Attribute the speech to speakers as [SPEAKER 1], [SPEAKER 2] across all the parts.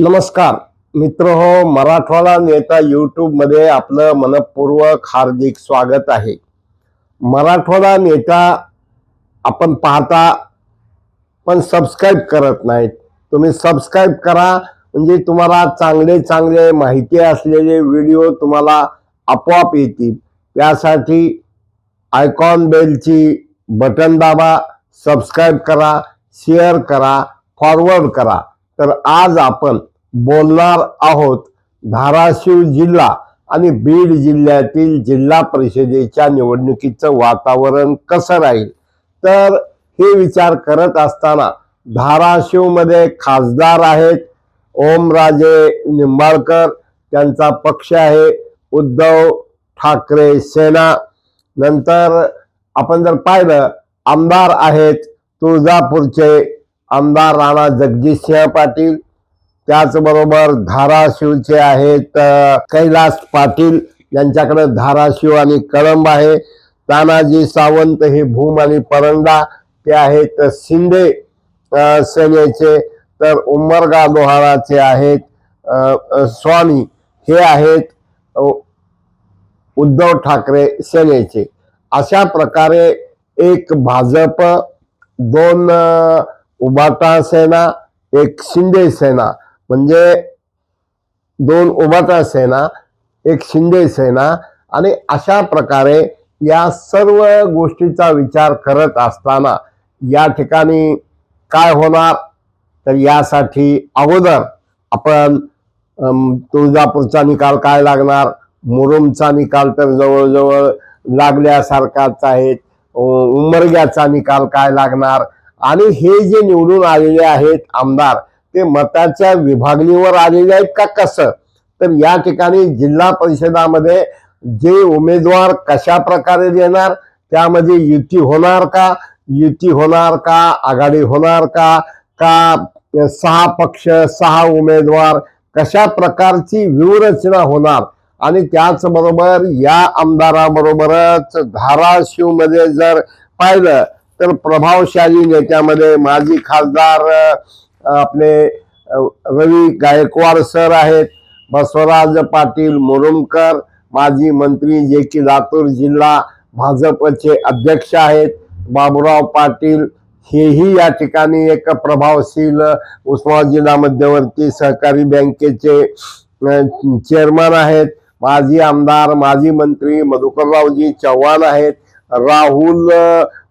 [SPEAKER 1] नमस्कार. मित्र हो मराठवाडा नेता यूट्यूबमध्ये आपलं मनपूर्वक हार्दिक स्वागत आहे. मराठवाडा नेता आपण पाहता पण सबस्क्राईब करत नाहीत. तुम्ही सबस्क्राईब करा म्हणजे तुम्हाला चांगले चांगले माहिती असलेले व्हिडिओ तुम्हाला आपोआप येतील. त्यासाठी आयकॉन बेलची बटन दाबा सबस्क्राईब करा शेअर करा फॉरवर्ड करा. तर आज आपण बोलणार आहोत धाराशिव जिल्हा आणि बीड जिल्ह्यातील जिल्हा परिषदेच्या निवडणुकीचं वातावरण कसं राहील? तर हे विचार करत असताना धाराशिवमध्ये खासदार आहेत ओमराजे निंबाळकर त्यांचा पक्ष आहे उद्धव ठाकरे सेना. नंतर आपण जर पाहिलं आमदार आहेत तुळजापूरचे आमदार राणा जगजितसिंह पाटील त्याचबरोबर धाराशिवचे आहेत कैलास पाटील यांच्याकडे धाराशिव आणि कळंब आहे. तानाजी सावंत हे भूम आणि परंडा ते आहेत शिंदे सेनेचे. तर उमरगा लोहाराचे आहेत स्वामी हे आहेत उद्धव ठाकरे सेनेचे. अशा प्रकारे एक भाजप दोन उबाटा सेना एक शिंदे सेना. म्हणजे दोन उबाटा सेना एक शिंदे सेना आणि अशा प्रकारे या सर्व गोष्टीचा विचार करत असताना या ठिकाणी काय होणार? तर यासाठी अगोदर आपण तुळजापूरचा निकाल काय लागणार? मुरुमचा निकाल तर जवळजवळ लागल्यासारखाच आहेत उमरग्याचा निकाल काय लागणार? आणि हे जे निवडून आलेले आहेत आमदार ते मताच्या विभागणीवर आलेले आहेत का कसं? तर या ठिकाणी जिल्हा परिषदामध्ये जे उमेदवार कशा प्रकारे देणार त्यामध्ये युती होणार का? युती होणार का? आघाडी होणार का? का सहा पक्ष सहा उमेदवार कशा प्रकारची व्यूहरचना होणार? आणि त्याचबरोबर या आमदाराबरोबरच धाराशिवमध्ये जर पाहिलं तर प्रभावशाली नेत्यामध्ये माजी खासदार आपले रवी गायकवाड सर आहेत बसवराज पाटील मुरुमकर माजी मंत्री जे की लातूर जिल्हा भाजपचे अध्यक्ष आहेत बाबुराव पाटील हेही या ठिकाणी एक प्रभावशील उस्मानाबाद जिल्हा मध्यवर्ती सहकारी बँकेचे चेअरमन आहेत. माजी आमदार माजी मंत्री मधुकररावजी चव्हाण आहेत. राहुल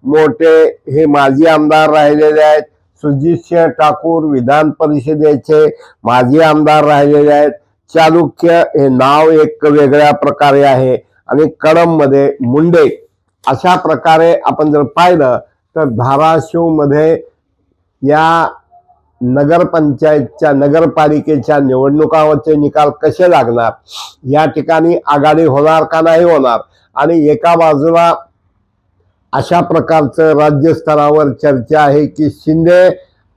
[SPEAKER 1] मोटे मोठे हे माजी आमदार राहिलेले आहेत. सुजितसिंह ठाकूर विधान परिषदेचे माजी आमदार राहिलेले आहेत. चालुक्य हे नाव एक वेगळ्या प्रकारे आहे आणि कडममध्ये मुंडे अशा प्रकारे आपण जर पाहिलं तर धाराशिवमध्ये या नगरपंचायतच्या नगरपालिकेच्या निवडणुकावरचे निकाल कसे लागणार? या ठिकाणी आघाडी होणार का नाही होणार? आणि एका बाजूला अशा प्रकारचं राज्यस्तरावर चर्चा आहे की शिंदे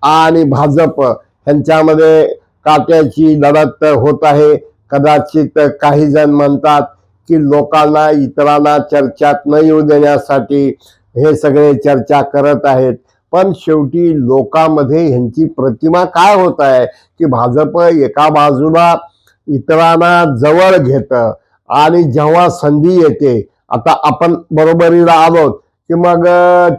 [SPEAKER 1] आणि भाजप यांच्यामध्ये काट्याची लढत होत आहे. कदाचित काही जण म्हणतात की लोकांना इतरांना चर्चात न येऊ देण्यासाठी हे सगळे चर्चा करत आहेत. पण शेवटी लोकांमध्ये ह्यांची प्रतिमा काय होत आहे की भाजप एका बाजूला इतरांना जवळ घेतं आणि जेव्हा संधी येते आता आपण बरोबरीला आलो की मग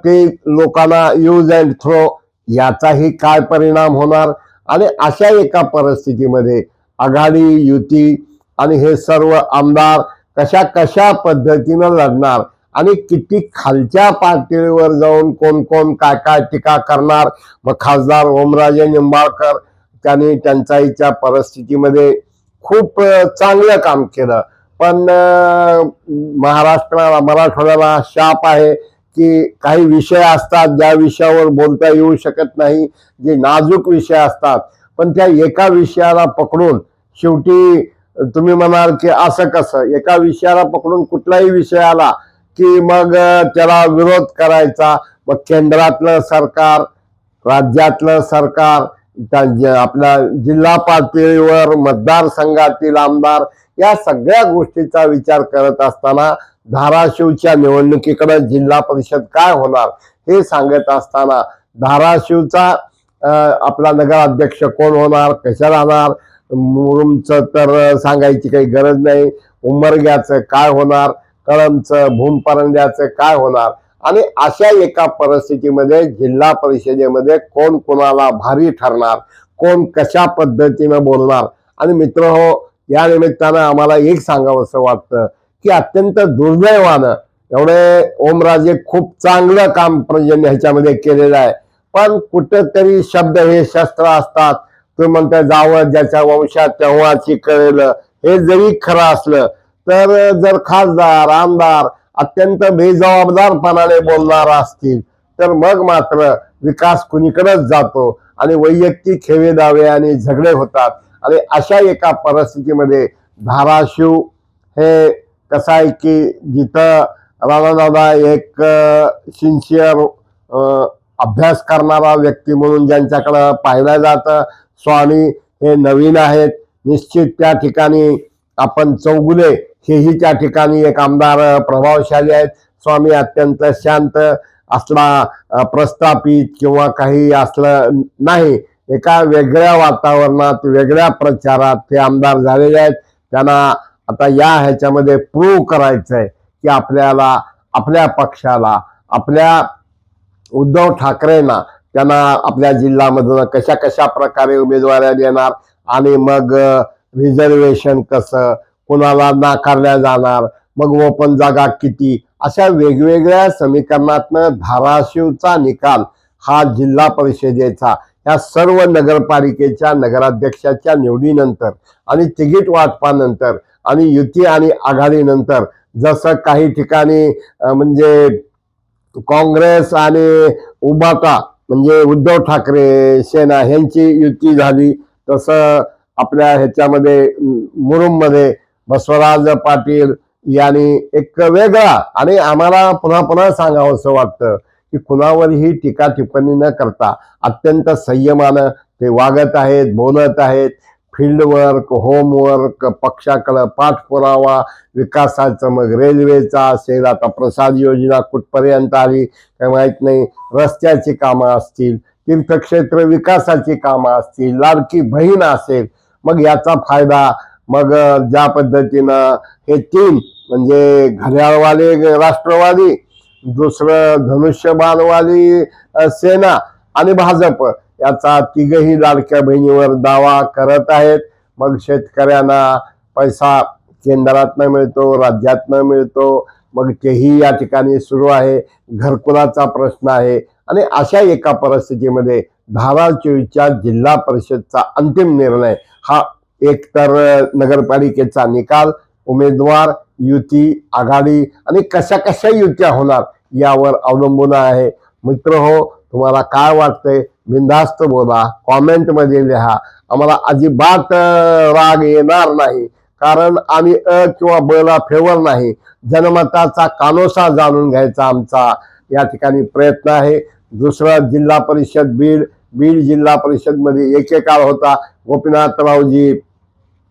[SPEAKER 1] ते लोकांना यूज अँड थ्रो याचाही काय परिणाम होणार? आणि अशा एका परिस्थितीमध्ये आघाडी युती आणि हे सर्व आमदार कशा कशा पद्धतीनं लढणार? आणि किती खालच्या पातळीवर जाऊन कोण कोण काय काय टीका करणार? मग खासदार ओमराजे निंबाळकर त्यांनी टंचाईच्या परिस्थितीमध्ये खूप चांगलं काम केलं. पण महाराष्ट्राला मराठवाड्याला शाप आहे. की काही विषय असतात ज्या विषयावर बोलता येऊ शकत नाही जे नाजूक विषय असतात. पण त्या एका विषयाला पकडून शेवटी तुम्ही म्हणाल की असं कसं? एका विषयाला पकडून कुठलाही विषय आला की मग त्याला विरोध करायचा. मग केंद्रातलं सरकार राज्यातलं सरकार त्या आपल्या जिल्हा पातळीवर मतदारसंघातील आमदार या सगळ्या गोष्टीचा विचार करत असताना धाराशिवच्या निवडणुकीकडे जिल्हा परिषद काय होणार हे सांगत असताना धाराशिवचा आपला नगराध्यक्ष कोण होणार कशा राहणार मुरुमचं तर सांगायची काही गरज नाही. उमरग्याचं काय होणार कळमचं भूमपरंड्याचं काय होणार? आणि अशा एका परिस्थितीमध्ये जिल्हा परिषदेमध्ये कोण कोणाला भारी ठरणार कोण कशा पद्धतीनं बोलणार? आणि मित्र हो या निमित्तानं आम्हाला एक सांगावंसं वाटतं की अत्यंत दुर्दैवानं एवढे ओमराजे खूप चांगलं काम प्रजन ह्याच्यामध्ये केलेलं आहे. पण कुठंतरी शब्द हे शस्त्र असतात. तुम्ही म्हणता जावं ज्याच्या वंशात तेव्हाची कळेल हे जरी खरं असलं तर जर खासदार आमदार अत्यंत बेजबाबदारपणाने बोलणार असतील तर मग मात्र विकास कुणीकडेच जातो आणि वैयक्तिक खेवे दावे आणि झगडे होतात. आणि अशा एका परिस्थितीमध्ये धाराशिव हे कसं आहे की जिथं राणादादा एक सिन्सिअर अभ्यास करणारा व्यक्ती म्हणून ज्यांच्याकडं पाहिलं जातं स्वामी हे नवीन आहेत निश्चित त्या ठिकाणी आपण चौगुले हेही त्या ठिकाणी एक आमदार प्रभावशाली आहेत. स्वामी अत्यंत शांत असला प्रस्थापित किंवा काही असलं नाही. एका वेगळ्या वातावरणात वेगळ्या प्रचारात ते आमदार झालेले आहेत. त्यांना आता या ह्याच्यामध्ये प्रूव्ह करायचं आहे की आपल्याला आपल्या पक्षाला आपल्या उद्धव ठाकरेंना त्यांना आपल्या जिल्ह्यामधून कशा कशा प्रकारे उमेदवाऱ्या देणार आणि मग रिझर्वेशन कसं कुणाला नाकारल्या जाणार मग ओपन जागा किती अशा वेगवेगळ्या समीकरणातनं धाराशिवचा निकाल हा जिल्हा परिषदेचा या सर्व नगरपालिकेच्या नगराध्यक्षाच्या निवडीनंतर आणि तिकीट वाटपानंतर आणि युती आणि आघाडीनंतर जसं काही ठिकाणी म्हणजे काँग्रेस आणि उबाटा म्हणजे उद्धव ठाकरे सेना ह्यांची युती झाली तसं आपल्या ह्याच्यामध्ये मुरुममध्ये बसवराज पाटील यांनी एक वेगळा आणि आम्हाला पुन्हा पुन्हा सांगावंसं वाटतं. की कुणावरही टीका टिप्पणी न करता अत्यंत संयमानं ते वागत आहेत बोलत आहेत. फील्डवर्क होमवर्क पक्षाकडं पाठपुरावा विकासाचं मग रेल्वेचा असेल आता प्रसाद योजना कुठपर्यंत आली? काय माहीत नाही. रस्त्याची कामं असतील तीर्थक्षेत्र विकासाची कामं असतील लाडकी बहीण असेल मग याचा फायदा मग ज्या पद्धतीनं हे तीन म्हणजे घड्याळवाले राष्ट्रवादी दुसरं धनुष्यबाणवाली सेना आणि भाजप याचा तिघही लाडक्या बहिणीवर दावा करत आहेत. मग शेतकऱ्यांना पैसा केंद्रातनं मिळतो राज्यातनं मिळतो. मग तेही या ठिकाणी सुरू आहे. घरकुलाचा प्रश्न आहे. आणि अशा एका परिस्थितीमध्ये धाराशिवच्या जिल्हा परिषदचा अंतिम निर्णय हा एकतर नगरपालिकेचा निकाल उमेदवार युती आघाडी आणि कशा कशा युत्या होणार यावर अवलंबून आहे. मित्र हो तुम्हाला काय वाटतंय? बिंदास्त बोला कॉमेंटमध्ये लिहा. आम्हाला अजिबात राग येणार नाही. कारण आम्ही अ किंवा बला फेवर नाही. जनमताचा कानोसा जाणून घ्यायचा आमचा. या ठिकाणी प्रयत्न आहे. दुसरा जिल्हा परिषद बीड. बीड जिल्हा परिषदमध्ये एकेकाळ होता. गोपीनाथरावजी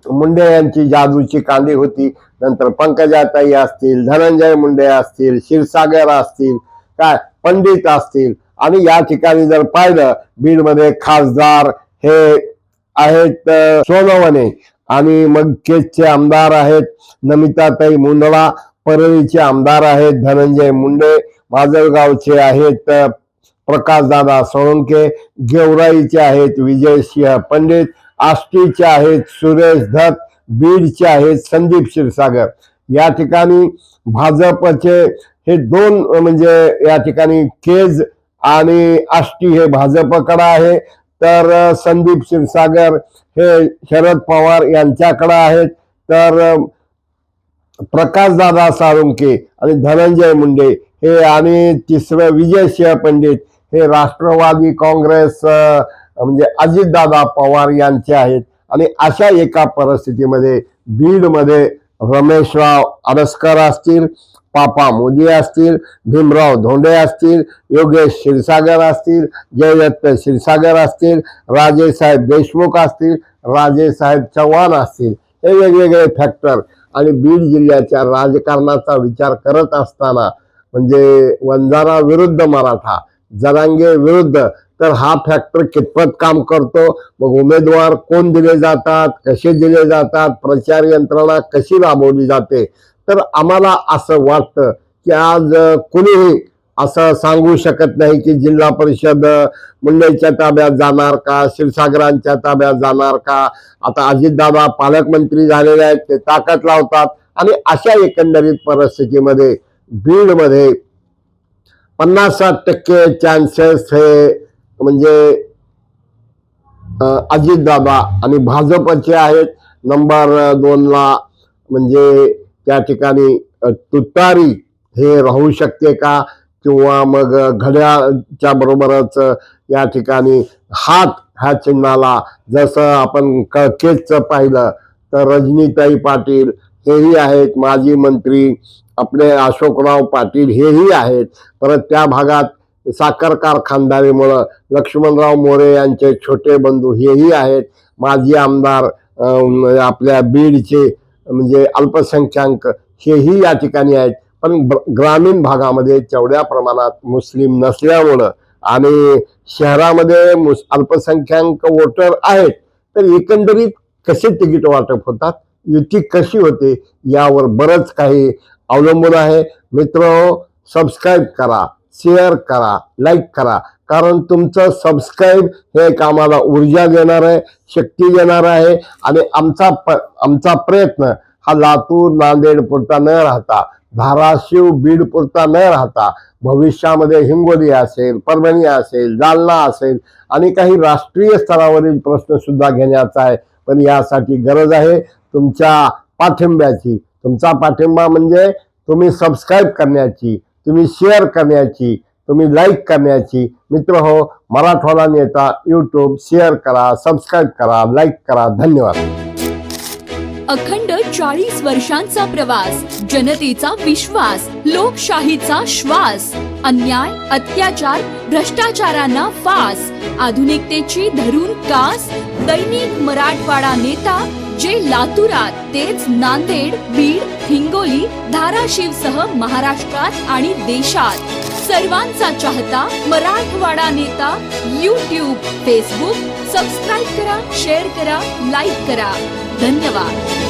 [SPEAKER 1] मुंडे यांची जादूची कांडी होती. नंतर पंकजाताई असतील धनंजय मुंडे असतील क्षीरसागर असतील काय पंडित असतील. आणि या ठिकाणी जर पाहिलं बीडमध्ये खासदार हे आहेत सोनवने सोनवणे. आणि मग केजचे आमदार आहेत नमिताताई मुंदळा परळीचे आमदार आहेत धनंजय मुंडे माजलगावचे आहेत प्रकाशदादा सोळंके गेवराईचे आहेत विजयसिंह पंडित आष्टीचे आहेत सुरेश धत बीडचे आहेत संदीप क्षीरसागर. या ठिकाणी भाजपचे हे दोन म्हणजे या ठिकाणी केज आणि आष्टी हे भाजपकडं आहे. तर संदीप क्षीरसागर हे शरद पवार यांच्याकडं आहेत. तर प्रकाशदादा साळुंके आणि धनंजय मुंडे हे आणि तिसरं विजयसिंह पंडित हे राष्ट्रवादी काँग्रेस म्हणजे अजितदादा पवार यांचे आहेत. आणि अशा एका परिस्थितीमध्ये बीडमध्ये रमेशराव अरसकर असतील पापा मोदी असतील भीमराव धोंडे असतील योगेश क्षीरसागर असतील जयदत्त क्षीरसागर असतील राजेसाहेब देशमुख असतील राजेसाहेब चव्हाण असतील हे वेगवेगळे फॅक्टर आणि बीड जिल्ह्याच्या राजकारणाचा विचार करत असताना म्हणजे वंजारा विरुद्ध मराठा जरांगे विरुद्ध तर हा फॅक्टर कितपत काम करतो? मग उमेदवार कोण दिले जातात? कसे दिले जातात? प्रचार यंत्रणा कशी राबवली जाते? तर आम्हाला असं वाटतं की आज कुणीही असं सांगू शकत नाही की जिल्हा परिषद मुंबईच्या ताब्यात जाणार का? क्षीरसागरांच्या ताब्यात जाणार का? आता अजितदादा पालकमंत्री झालेले आहेत ते ताकद लावतात. आणि अशा एकंदरीत परिस्थितीमध्ये बीडमध्ये पन्नास साठ टक्के चान्सेस हे म्हणजे अजित अजितदादा आणि भाजपचे आहेत. नंबर दोनला म्हणजे त्या ठिकाणी तुतारी हे राहू शकते का? किंवा मग घड्याच्या घड्याळच्या बरोबरच या ठिकाणी हात ह्या चिन्हाला जसं आपण कळकेच पाहिलं तर रजनीताई पाटील हेही आहेत. माजी मंत्री आपले अशोकराव पाटील हेही आहेत. परत त्या भागात साखर कारखानदारीमुळं लक्ष्मणराव मोरे यांचे छोटे बंधू हेही आहेत. माजी आमदार आपल्या बीडचे म्हणजे अल्पसंख्याक हेही या ठिकाणी आहेत. पण ब- ग्रामीण भागामध्ये तेवढ्या प्रमाणात मुस्लिम नसल्यामुळं आणि शहरामध्ये मुस अल्पसंख्याक वोटर आहेत तर एकंदरीत कसे तिकीट वाटप होतात? युती कशी होते? यावर बरंच काही अवलंबून आहे. मित्र सबस्क्राईब करा. शेअर करा लाईक करा. कारण तुमचं सबस्क्राईब हे एक आम्हाला ऊर्जा देणार आहे शक्ती देणार आहे आणि आमचा प आमचा प्रयत्न हा लातूर नांदेड पुरता न राहता धाराशिव बीड पुरता न राहता भविष्यामध्ये हिंगोली असेल परभणी असेल जालना असेल आणि काही राष्ट्रीय स्तरावरील प्रश्न सुद्धा घेण्याचा आहे. पण यासाठी गरज आहे तुमच्या पाठिंब्याची. तुमचा पाठिंबा म्हणजे तुम्ही सबस्क्राईब करण्याची. तुम्ही शेअर करण्याची तुम्ही लाईक करण्याची मित्र हो मराठवाडा नेता यूट्यूब शेअर करा सबस्क्राईब करा लाईक करा. धन्यवाद.
[SPEAKER 2] अखंड चाळीस वर्षांचा प्रवास जनतेचा विश्वास लोकशाहीचा श्वास अन्याय अत्याचार भ्रष्टाचारांना फास आधुनिकतेची धरून कास दैनिक मराठवाडा नेता जे लातूरात तेच नांदेड बीड हिंगोली धाराशिव सह महाराष्ट्रात आणि देशात. सर्वांचा चाहता मराठवाडा नेता यूट्यूब फेसबुक सबस्क्राईब करा शेअर करा लाईक करा. धन्यवाद.